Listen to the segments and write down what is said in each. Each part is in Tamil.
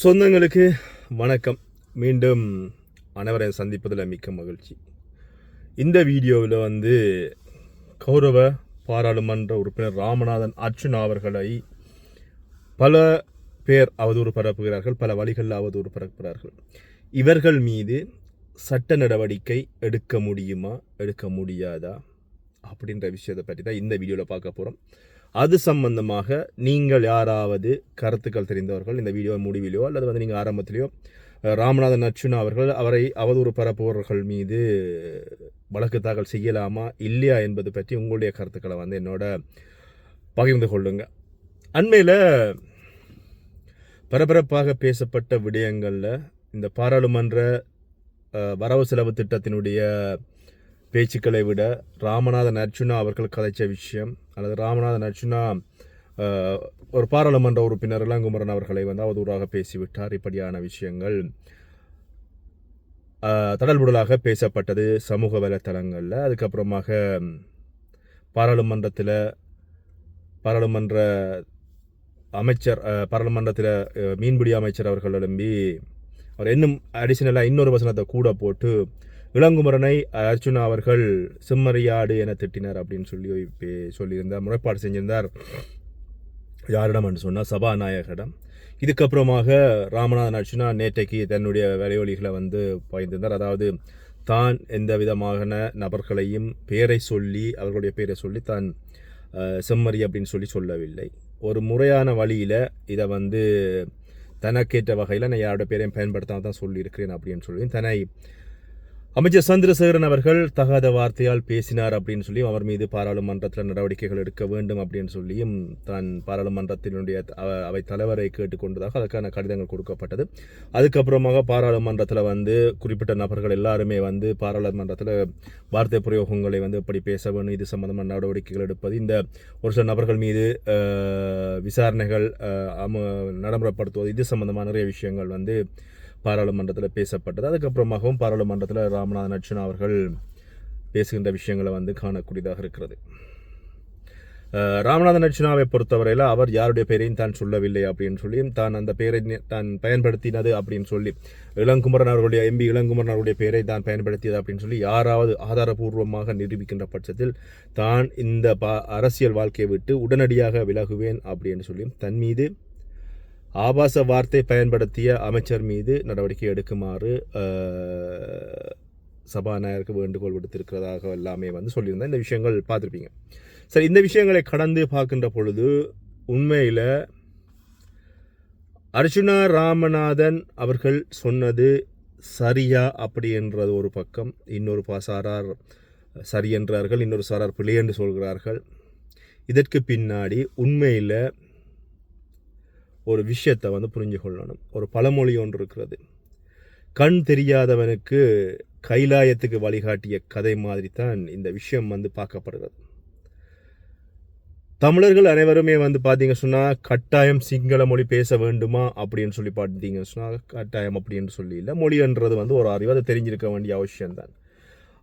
சொந்தங்களுக்கு வணக்கம். மீண்டும் அனைவரை சந்திப்பதில் மிக்க மகிழ்ச்சி. இந்த வீடியோவில் வந்து கௌரவ பாராளுமன்ற உறுப்பினர் ராமநாதன் அர்ஜுன் அவர்களை பல பேர் அவதூறு பரப்புகிறார்கள் பல வழிகளில் அவதூறு பரப்புகிறார்கள். இவர்கள் மீது சட்ட நடவடிக்கை எடுக்க முடியுமா எடுக்க முடியாதா அப்படின்ற விஷயத்தை பற்றி தான் இந்த வீடியோவில் பார்க்க போகிறோம் அது சம்பந்தமாக நீங்கள் யாராவது கருத்துக்கள் தெரிந்தவர்கள் இந்த வீடியோ முடிவிலையோ அல்லது வந்து நீங்கள் ஆரம்பத்திலையோ ராமநாதன் அர்ச்சுனா அவர்கள் அவரை அவதூறு பரப்புபவர்கள் மீது வழக்கு தாக்கல் செய்யலாமா இல்லையா என்பது பற்றி உங்களுடைய கருத்துக்களை வந்து என்னோட பகிர்ந்து கொள்ளுங்க. அண்மையில் பரபரப்பாக பேசப்பட்ட விடயங்களில் இந்த பாராளுமன்ற வரவு செலவு திட்டத்தினுடைய பேச்சுக்களை விட ராமநாதன் அர்ஜுனா அவர்கள் கதைச்ச விஷயம் அல்லது ராமநாதன் அர்ஜுனா ஒரு பாராளுமன்ற உறுப்பினர் இளங்குமரன் அவர்களை வந்து அவதூறாக பேசிவிட்டார். இப்படியான விஷயங்கள் தடல்புடலாக பேசப்பட்டது சமூக வலைத்தளங்களில். அதுக்கப்புறமாக பாராளுமன்றத்தில் பாராளுமன்ற அமைச்சர் பாராளுமன்றத்தில் மீன்பிடி அமைச்சர் அவர்கள் எழும்பி அவர் இன்னும் அடிஷனலாக இன்னொரு வசனத்தை கூட போட்டு இளங்குமரனை அர்ஜுனா அவர்கள் செம்மறியாடு என திட்டினார் அப்படின்னு சொல்லி பே- சொல்லியிருந்தார் முறைப்பாடு செஞ்சிருந்தார். யாரிடம் என்று சொன்னால் சபாநாயகரிடம். இதுக்கப்புறமாக ராமநாதன் அர்ஜுனா நேற்றைக்கு தன்னுடைய வேலையொலிகளை வந்து பயந்திருந்தார் அதாவது தான் எந்த விதமான நபர்களையும் பெயரை சொல்லி அவர்களுடைய பெயரை சொல்லி தான் செம்மறி அப்படின்னு சொல்லி சொல்லவில்லை. ஒரு முறையான வழியில் இதை வந்து தனக்கேற்ற வகையில் நான் யாரோட பேரையும் பயன்படுத்தாமல் தான் சொல்லியிருக்கிறேன் அப்படின்னு சொல்லி தன்னை அமைச்சர் சந்திரசேகரன் அவர்கள் தகாத வார்த்தையால் பேசினார் அப்படின்னு சொல்லியும் அவர் மீது பாராளுமன்றத்தில் நடவடிக்கைகள் எடுக்க வேண்டும் அப்படின்னு சொல்லியும் தான் பாராளுமன்றத்தினுடைய அவை தலைவரை கேட்டுக்கொண்டதாக அதற்கான கடிதங்கள் கொடுக்கப்பட்டது. அதுக்கப்புறமாக பாராளுமன்றத்தில் வந்து குறிப்பிட்ட நபர்கள் எல்லாருமே வந்து பாராளுமன்றத்தில் வார்த்தை பிரயோகங்களை வந்து எப்படி பேச வேணும் இது சம்பந்தமான நடவடிக்கைகள் எடுப்பது இந்த ஒரு சில நபர்கள் மீது விசாரணைகள் அமு நடைமுறைப்படுத்துவது இது சம்பந்தமான நிறைய விஷயங்கள் வந்து பாராளுமன்றத்தில் பேசப்பட்டது. அதுக்கப்புறமாகவும் பாராளுமன்றத்தில் ராமநாதன் அர்ச்சுனா அவர்கள் பேசுகின்ற விஷயங்களை வந்து காணக்கூடியதாக இருக்கிறது. ராமநாத ராமநாதன் பொறுத்தவரையில் அவர் யாருடைய பெயரையும் தான் சொல்லவில்லை அப்படின்னு சொல்லி தான் அந்த பெயரை தான் பயன்படுத்தினது அப்படின்னு சொல்லி இளங்குமரன் அவருடைய எம்பி இளங்குமரன் அவருடைய பெயரை தான் பயன்படுத்தியது அப்படின்னு சொல்லி யாராவது ஆதாரபூர்வமாக நிரூபிக்கின்ற பட்சத்தில் தான் இந்த பா அரசியல் வாழ்க்கையை விட்டு உடனடியாக விலகுவேன் அப்படின்னு சொல்லி தன் மீது ஆபாச வார்த்தை பயன்படுத்திய அமைச்சர் மீது நடவடிக்கை எடுக்குமாறு சபாநாயகருக்கு வேண்டுகோள் விடுத்திருக்கிறதாக எல்லாமே வந்து சொல்லியிருந்தேன் இந்த விஷயங்கள் பார்த்துருப்பீங்க. சரி இந்த விஷயங்களை கடந்து பார்க்கின்ற பொழுது உண்மையில் அர்ஜுனா ராமநாதன் அவர்கள் சொன்னது சரியா அப்படின்றது ஒரு பக்கம். இன்னொரு பா சாரார் சரி என்றார்கள் இன்னொரு சாரார் பிழை என்று சொல்கிறார்கள். இதற்கு பின்னாடி உண்மையில் ஒரு விஷயத்தை வந்து புரிஞ்சு கொள்ளணும் ஒரு பழமொழி ஒன்று இருக்கிறது. கண் தெரியாதவனுக்கு கைலாயத்துக்கு வழிகாட்டிய கதை மாதிரி தான் இந்த விஷயம் வந்து பார்க்கப்படுகிறது. தமிழர்கள் அனைவருமே வந்து பார்த்தீங்க சொன்னால் கட்டாயம் சிங்கள மொழி பேச வேண்டுமா அப்படின்னு சொல்லி பார்த்தீங்க சொன்னால் கட்டாயம் அப்படின்னு சொல்லி இல்லை. மொழின்றது வந்து ஒரு அறிவு அதை தெரிஞ்சிருக்க வேண்டிய அவசியம்தான்.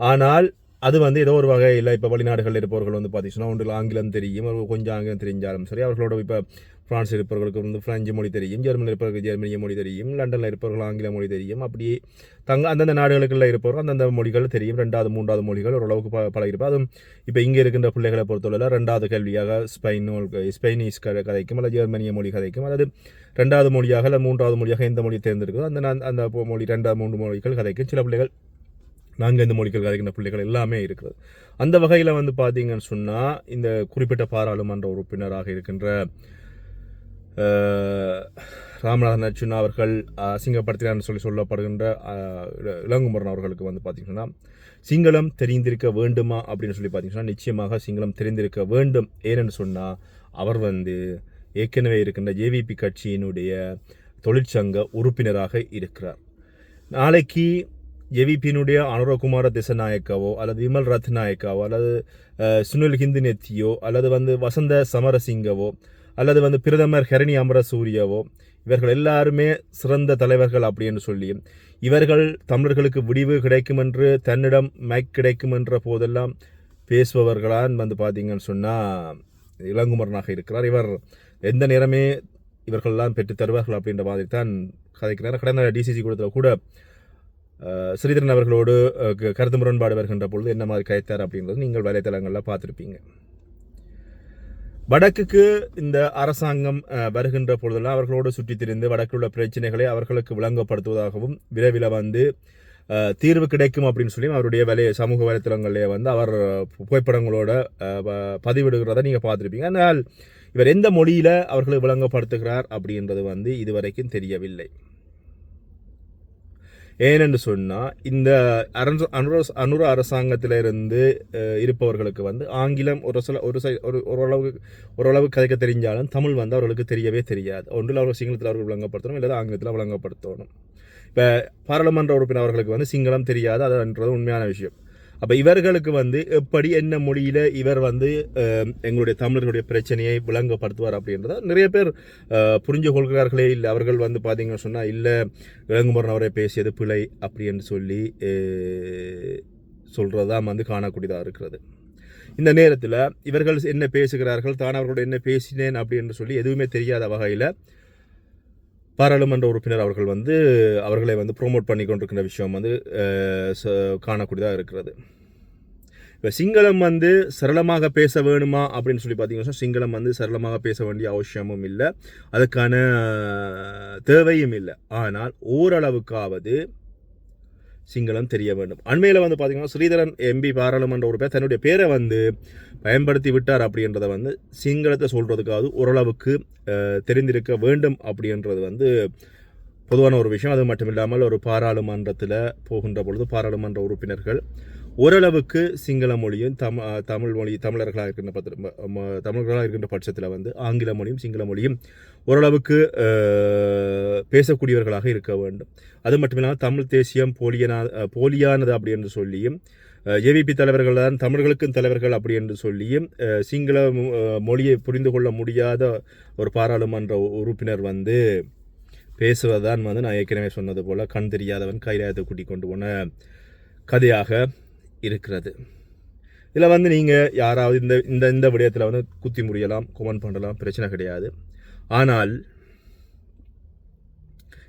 ஆனால் அது வந்து ஏதோ ஒரு வகையில் இப்போ வெளிநாடுகளில் இருப்பவர்கள் வந்து பார்த்தீங்கன்னா ஒன்றில் ஆங்கிலம் தெரியும் ஒரு கொஞ்சம் ஆங்கிலம் தெரிஞ்சாலும் சரி அவர்களோட இப்போ பிரான்ஸ் இருப்பவர்களுக்கு வந்து பிரெஞ்சு மொழி தெரியும் ஜெர்மனியில் இருப்பவர்களுக்கு ஜெர்மனிய மொழி தெரியும் லண்டனில் இருப்பவர்கள் ஆங்கில மொழி தெரியும். அப்படியே தங்க அந்தந்த நாடுகளுக்குள்ள இருப்பவர்கள் அந்தந்த மொழிகள் தெரியும். ரெண்டாவது மூன்றாவது மொழிகள் ஓரளவுக்கு ப பழகிருப்போம் அதுவும் இப்போ இங்கே இருக்கின்ற பிள்ளைகளை பொறுத்தவரையில் ரெண்டாவது கல்வியாக ஸ்பெயின் ஸ்பெயினிஷ் க கதைக்கும் அல்லது ஜெர்மனிய மொழி கதைக்கும் அல்லது ரெண்டாவது மொழியாக அல்லது மூன்றாவது மொழியாக எந்த மொழி தேர்ந்தெடுக்கோ அந்த அந்த மொழி ரெண்டாவது மூன்று மொழிகள் கதைக்கும். சில பிள்ளைகள் நான்கு இந்த மொழிகள் கதைக்கின்ற பிள்ளைகள் எல்லாமே இருக்கிறது அந்த வகையில் வந்து பார்த்தீங்கன்னு சொன்னால் இந்த குறிப்பிட்ட பாராளுமன்ற உறுப்பினராக இருக்கின்ற ராமநாதன் அர்ச்சுனா அவர்கள் அசிங்கப்படுத்தினார்னு சொல்லி சொல்லப்படுகின்ற இளங்குமரன் அவர்களுக்கு வந்து பார்த்தீங்கன்னா சிங்களம் தெரிந்திருக்க வேண்டுமா? அப்படின்னு சொல்லி பார்த்தீங்கன்னா நிச்சயமாக சிங்களம் தெரிந்திருக்க வேண்டும். ஏன்னு சொன்னால் அவர் வந்து ஏற்கனவே இருக்கின்ற ஜேவிபி கட்சியினுடைய தொழிற்சங்க உறுப்பினராக இருக்கிறார். நாளைக்கு ஜேவிபியினுடைய அனுரகுமார திசநாயக்காவோ அல்லது விமல் ரத்நாயக்காவோ அல்லது சுனில் ஹிந்து நெத்தியோ அல்லது வந்து வசந்த சமரசிங்கவோ அல்லது வந்து பிரதமர் ஹரணி அமரசூரியவோ இவர்கள் எல்லாருமே சிறந்த தலைவர்கள் அப்படின்னு சொல்லி இவர்கள் தமிழர்களுக்கு விடிவு கிடைக்கும் என்று தன்னிடம் மைக் கிடைக்கும் என்ற போதெல்லாம் பேசுபவர்களான் வந்து பார்த்தீங்கன்னு சொன்னால் இளங்குமரனாக இருக்கிறார். இவர் எந்த நேரமே இவர்கள்லாம் பெற்று தருவார்கள் அப்படின்ற மாதிரி தான் கதைக்கிறார் கடந்த டிசிசி கூடத்தில் கூட ஸ்ரீதரன் அவர்களோடு க- கருத்து முரண்பாடு வருகின்ற பொழுது என்ன மாதிரி கைத்தார் அப்படின்றது நீங்கள் வலைத்தளங்களில் பார்த்துருப்பீங்க. வடக்குக்கு இந்த அரசாங்கம் வருகின்ற பொழுதெல்லாம் அவர்களோடு சுற்றித் திரிந்து வடக்கில் உள்ள பிரச்சனைகளை அவர்களுக்கு விளங்கப்படுத்துவதாகவும் விரைவில் வந்து தீர்வு கிடைக்கும் அப்படின்னு சொல்லி அவருடைய வலை சமூக வலைத்தளங்களிலே வந்து அவர் புகைப்படங்களோட பதிவிடுகிறத நீங்கள் பார்த்துருப்பீங்க. ஆனால் இவர் எந்த மொழியில் அவர்களை விளங்கப்படுத்துகிறார் அப்படின்றது வந்து இதுவரைக்கும் தெரியவில்லை. ஏனென்று சொன்னால் இந்த அரசு அனுர அனுர அரசாங்கத்திலிருந்து இருந்து இருப்பவர்களுக்கு வந்து ஆங்கிலம் ஒரு சில ஒரு சை ஒரு ஓரளவு ஓரளவு கதைக்க தெரிஞ்சாலும் தமிழ் வந்து அவர்களுக்கு தெரியவே தெரியாது. ஒன்றில் அவர்கள் சிங்களத்தில் அவர்கள் விளங்கப்படுத்தணும் இல்லை ஆங்கிலத்தில் விளங்கப்படுத்தணும். இப்போ பாராளுமன்ற உறுப்பினர் அவர்களுக்கு வந்து சிங்களம் தெரியாது அதுன்றது உண்மையான விஷயம். அப்போ இவர்களுக்கு வந்து எப்படி என்ன மொழியில் இவர் வந்து எங்களுடைய தமிழர்களுடைய பிரச்சனையை விளங்கப்படுத்துவார் அப்படின்றத நிறைய பேர் புரிஞ்சு கொள்கிறார்களே இல்லை அவர்கள் வந்து பார்த்தீங்கன்னு சொன்னால் இல்லை இளங்குமரன் அவரை பேசியது பிழை அப்படின்னு சொல்லி சொல்கிறதாம் வந்து காணக்கூடியதாக இருக்கிறது. இந்த நேரத்தில் இவர்கள் என்ன பேசுகிறார்கள் தான் அவர்களோட என்ன பேசினேன் அப்படின்னு சொல்லி எதுவுமே தெரியாத வகையில் பாராளுமன்ற உறுப்பினர் அவர்கள் வந்து அவர்களை வந்து ப்ரோமோட் பண்ணி கொண்டிருக்கிற விஷயம் வந்து காணக்கூடியதாக இருக்கிறது. இப்போ சிங்களம் வந்து சரளமாக பேச வேணுமா அப்படின்னு சொல்லி பார்த்தீங்கன்னா சிங்களம் வந்து சரளமாக பேச வேண்டிய அவசியமும் இல்லை. அதுக்கான தேவையும் இல்லை. ஆனால் ஓரளவுக்காவது சிங்களம் தெரிய வேண்டும். அண்மையில் வந்து பார்த்தீங்கன்னா ஸ்ரீதரன் எம்பி பாராளுமன்ற உறுப்பினர் தன்னுடைய பேரை வந்து பயன்படுத்தி விட்டார் அப்படின்றத வந்து சிங்களத்தை சொல்கிறதுக்காவது ஓரளவுக்கு தெரிந்திருக்க வேண்டும் அப்படின்றது வந்து பொதுவான ஒரு விஷயம். அது மட்டும் இல்லாமல் ஒரு பாராளுமன்றத்தில் போகின்ற பொழுது பாராளுமன்ற உறுப்பினர்கள் ஓரளவுக்கு சிங்கள மொழியும் தம் தமிழ் மொழி தமிழர்களாக இருக்கின்ற பத்திர தமிழர்களாக இருக்கின்ற பட்சத்தில் வந்து ஆங்கில மொழியும் சிங்கள மொழியும் ஓரளவுக்கு பேசக்கூடியவர்களாக இருக்க வேண்டும். அது மட்டும் இல்லாமல் தமிழ் தேசியம் போலியனா போலியானது அப்படி என்று சொல்லியும் ஏவிபி தலைவர்கள் தான் தமிழர்களுக்கும் தலைவர்கள் அப்படி என்று சொல்லியும் சிங்கள மொழியை புரிந்து கொள்ள முடியாத ஒரு பாராளுமன்ற உ- உறுப்பினர் வந்து பேசுவதுதான் வந்து நான் ஏற்கனவே சொன்னது போல் கண் தெரியாதவன் கைலாயத்தை கூட்டி கொண்டு போன கதையாக இருக்கிறது. இதில் வந்து நீங்கள் யாராவது இந்த இந்த இந்த விடயத்தில் வந்து குத்தி முடியலாம் கொமெண்ட் பண்ணலாம் பிரச்சனை கிடையாது. ஆனால்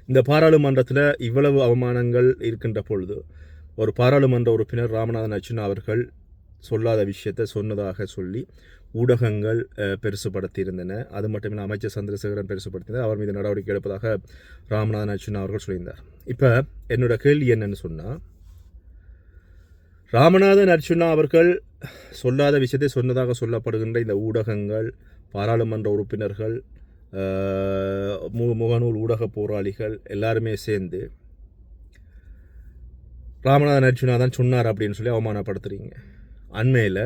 இந்த பாராளுமன்றத்தில் இவ்வளவு அவமானங்கள் இருக்கின்ற பொழுது ஒரு பாராளுமன்ற உறுப்பினர் ராமநாதன் அர்ச்சுனா அவர்கள் சொல்லாத விஷயத்தை சொன்னதாக சொல்லி ஊடகங்கள் பெருசுபடுத்தியிருந்தன. அது மட்டும் அமைச்சர் சந்திரசேகரன் பெருசுபடுத்தினார் அவர் மீது நடவடிக்கை எடுப்பதாக ராமநாதன் அர்ச்சுனா அவர்கள் சொல்லியிருந்தார். இப்போ என்னோட கேள்வி என்னன்னு சொன்னால் ராமநாதன் அர்ச்சுனா அவர்கள் சொல்லாத விஷயத்தை சொன்னதாக சொல்லப்படுகின்ற இந்த ஊடகங்கள் பாராளுமன்ற உறுப்பினர்கள் மு- முகநூல் ஊடக போராளிகள் எல்லாருமே சேர்ந்து ராமநாதன் அர்ச்சுனா தான் சொன்னார் அப்படின்னு சொல்லி அவமானப்படுத்துகிறீங்க அண்மையில்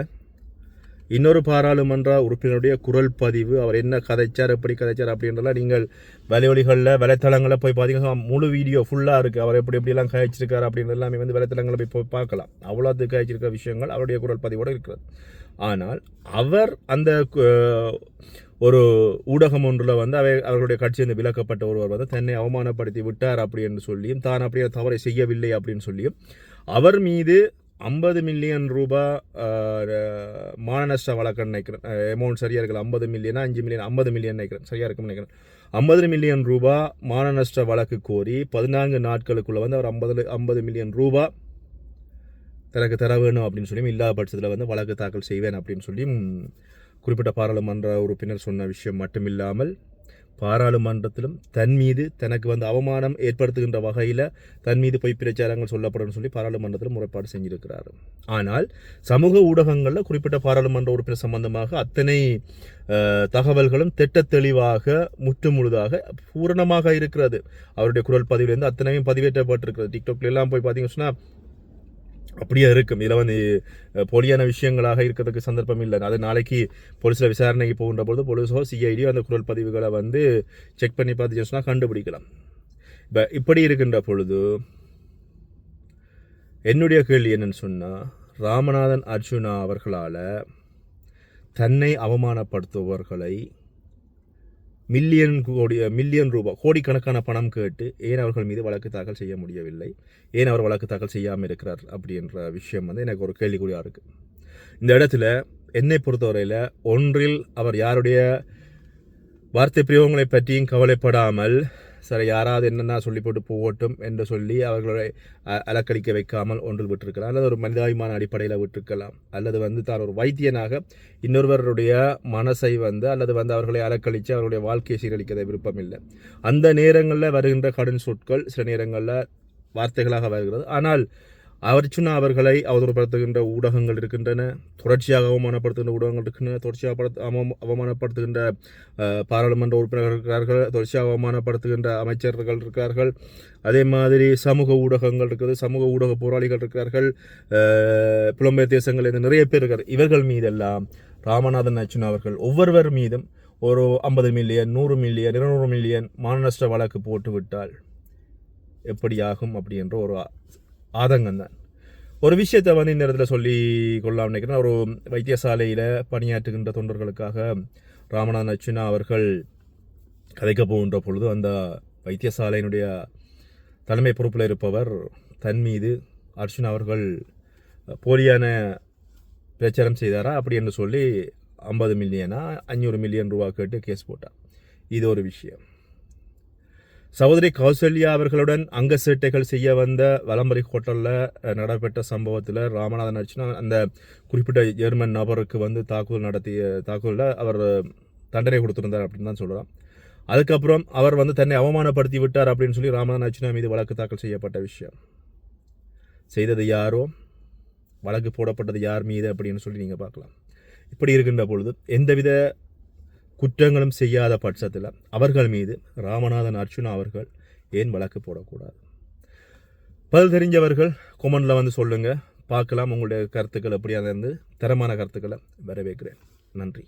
இன்னொரு பாராளுமன்ற உறுப்பினருடைய குரல் பதிவு அவர் என்ன கதைச்சார் எப்படி கதைச்சார் அப்படின்றலாம் நீங்கள் வலைவழிகளில் வலைத்தளங்களில் போய் பார்த்தீங்கன்னா முழு வீடியோ ஃபுல்லாக இருக்குது அவர் எப்படி எப்படிலாம் கழிச்சிருக்காரு அப்படின்றது எல்லாமே வந்து வலைத்தளங்களில் போய் போய் பார்க்கலாம். அவ்வளோத்து கழிச்சிருக்க விஷயங்கள் அவருடைய குரல் பதிவோடு இருக்கிறது. ஆனால் அவர் அந்த கு- ஒரு ஊடகம் ஒன்றில் வந்து அவை அவர்களுடைய கட்சியிலிருந்து விலக்கப்பட்ட ஒருவர் வந்து தன்னை அவமானப்படுத்தி விட்டார் அப்படின்னு சொல்லியும் தான் அப்படியே தவறை செய்யவில்லை அப்படின்னு சொல்லியும் அவர் மீது ஐம்பது மில்லியன் ரூபா மானநஷ்ட வழக்கு நினைக்கிறேன். அமௌண்ட் சரியாக இருக்கல ஐம்பது மில்லியனா அஞ்சு மில்லியன் ஐம்பது மில்லியன் நினைக்கிறேன். சரியாக இருக்கும்னு நினைக்கிறேன். ஐம்பது மில்லியன் ரூபாய் மானநஷ்ட வழக்கு கோரி பதினான்கு நாட்களுக்குள்ள வந்து அவர் ஐம்பது ஐம்பது மில்லியன் ரூபா தனக்கு தர வேணும் அப்படின்னு சொல்லி இல்லாத பட்சத்தில் வந்து வழக்கு தாக்கல் செய்வேன் அப்படின்னு சொல்லி குறிப்பிட்ட பாராளுமன்ற உறுப்பினர் சொன்ன விஷயம் மட்டுமில்லாமல் பாராளுமன்றத்திலும் தன் மீது தனக்கு வந்து அவமானம் ஏற்படுத்துகின்ற வகையில் தன் மீது பொய் பிரச்சாரங்கள் சொல்லப்படும் சொல்லி பாராளுமன்றத்தில் முறைப்பாடு செஞ்சிருக்கிறார். ஆனால் சமூக ஊடகங்களில் குறிப்பிட்ட பாராளுமன்ற உறுப்பினர் சம்பந்தமாக அத்தனை தகவல்களும் திட்ட தெளிவாக முற்றுமுழுதாக பூரணமாக இருக்கிறது. அவருடைய குரல் பதிவிலிருந்து அத்தனையும் பதிவேற்றப்பட்டிருக்கிறது. டிக்டாக்ல எல்லாம் போய் பார்த்தீங்கன்னா அப்படியே இருக்கும். இதில் வந்து போலியான விஷயங்களாக இருக்கிறதுக்கு சந்தர்ப்பம் இல்லை. அது நாளைக்கு போலீஸில் விசாரணைக்கு போகின்ற பொழுது போலீஸோ சிஐடியோ அந்த குரல் பதிவுகளை வந்து செக் பண்ணி பார்த்து சொன்னால் கண்டுபிடிக்கலாம். இப்போ இப்படி இருக்கின்ற பொழுது என்னுடைய கேள்வி என்னன்னு சொன்னால் ராமநாதன் அர்ஜுனா அவர்களால் தன்னை அவமானப்படுத்துபவர்களை மில்லியன் கோடி மில்லியன் ரூபாய் கோடிக்கணக்கான பணம் கேட்டு ஏன் அவர்கள் மீது வழக்கு தாக்கல் செய்ய முடியவில்லை? ஏன் அவர் வழக்கு தாக்கல் செய்யாமல் இருக்கிறார் அப்படின்ற விஷயம் வந்து எனக்கு ஒரு கேள்விக்குறியாக இருக்குது இந்த இடத்துல என்னை பொறுத்தவரையில் ஒன்றில் அவர் யாருடைய வார்த்தை பிரயோகங்களை பற்றியும் கவலைப்படாமல் சரி யாராவது என்னென்ன சொல்லி போட்டு போகட்டும் என்று சொல்லி அவர்களை அ- வைக்காமல் ஒன்றில் விட்டிருக்கலாம். அல்லது ஒரு மனிதாபிமான அடிப்படையில் விட்டிருக்கலாம். அல்லது வந்து தான் ஒரு வைத்தியனாக இன்னொருவருடைய மனசை வந்து அல்லது வந்து அவர்களை அலக்கழித்து அவர்களுடைய வாழ்க்கையை சீரழிக்க விருப்பம் இல்லை அந்த நேரங்களில் வருகின்ற கடன் சொற்கள் சில நேரங்களில் வார்த்தைகளாக வருகிறது. ஆனால் அவர் சொன்ன அவர்களை அவதூறுப்படுத்துகின்ற ஊடகங்கள் இருக்கின்றன தொடர்ச்சியாக அவமானப்படுத்துகின்ற ஊடகங்கள் இருக்கின்றன தொடர்ச்சியாக அவமானப்படுத்துகின்ற பாராளுமன்ற உறுப்பினர்கள் இருக்கிறார்கள் தொடர்ச்சியாக அவமானப்படுத்துகின்ற அமைச்சர்கள் இருக்கிறார்கள். அதே மாதிரி சமூக ஊடகங்கள் இருக்குது சமூக ஊடக போராளிகள் இருக்கிறார்கள். புலம்பெயர் தேசங்கள் இருந்து நிறைய பேர் இருக்கிறார். இவர்கள் மீதெல்லாம் ராமநாதன் அச்சுன் அவர்கள் ஒவ்வொருவர் மீதும் ஒரு ஐம்பது மில்லியன் நூறு மில்லியன் இருநூறு மில்லியன் மானநஷ்ட வழக்கு போட்டுவிட்டால் எப்படியாகும் அப்படி என்ற அப்படின்ற ஒரு ஆ- ஆதங்கம் தான் ஒரு விஷயத்தை வந்து இந்த இடத்துல சொல்லி கொள்ளலாம் நினைக்கிறேன். ஒரு வைத்தியசாலையில் பணியாற்றுகின்ற தொண்டர்களுக்காக ராமநாதன் அச்சுனா அவர்கள் கதைக்க போகின்ற பொழுது அந்த வைத்தியசாலையினுடைய தலைமை பொறுப்பில் இருப்பவர் தன் மீது அர்ச்சுனா அவர்கள் போலியான பிரச்சாரம் செய்தாரா? அப்படி என்று சொல்லி ஐம்பது மில்லியனா அஞ்சூறு மில்லியன் ரூபா கேட்டு கேஸ் போட்டார். இது ஒரு விஷயம். சகோதரி கௌசல்யா அவர்களுடன் அங்க சேட்டைகள் செய்ய வந்த வலம்பரி ஹோட்டலில் நடைபெற்ற சம்பவத்தில் ராமநாதன் அர்ச்சனா அந்த குறிப்பிட்ட ஜெர்மன் நபருக்கு வந்து தாக்குதல் நடத்திய தாக்குதலில் அவர் தண்டனை கொடுத்துருந்தார் அப்படின்னு தான் சொல்கிறான் அதுக்கப்புறம் அவர் வந்து தன்னை அவமானப்படுத்தி விட்டார் அப்படின்னு சொல்லி ராமநாதன் அர்ச்சனா மீது வழக்கு தாக்கல் செய்யப்பட்ட விஷயம். செய்தது யாரோ? வழக்கு போடப்பட்டது யார் மீது அப்படின்னு சொல்லி நீங்கள் பார்க்கலாம். இப்படி இருக்கின்ற பொழுது எந்தவித குற்றங்களும் செய்யாத பட்சத்தில் அவர்கள் மீது ராமநாதன் அர்ச்சுனா அவர்கள் ஏன் வழக்கு போடக்கூடாது? பதில் தெரிஞ்சவர்கள் கொமெண்டில் வந்து சொல்லுங்கள் பார்க்கலாம். உங்களுடைய கருத்துக்கள் எப்படியாக இருந்து தரமான கருத்துக்களை வரவேற்கிறேன். நன்றி.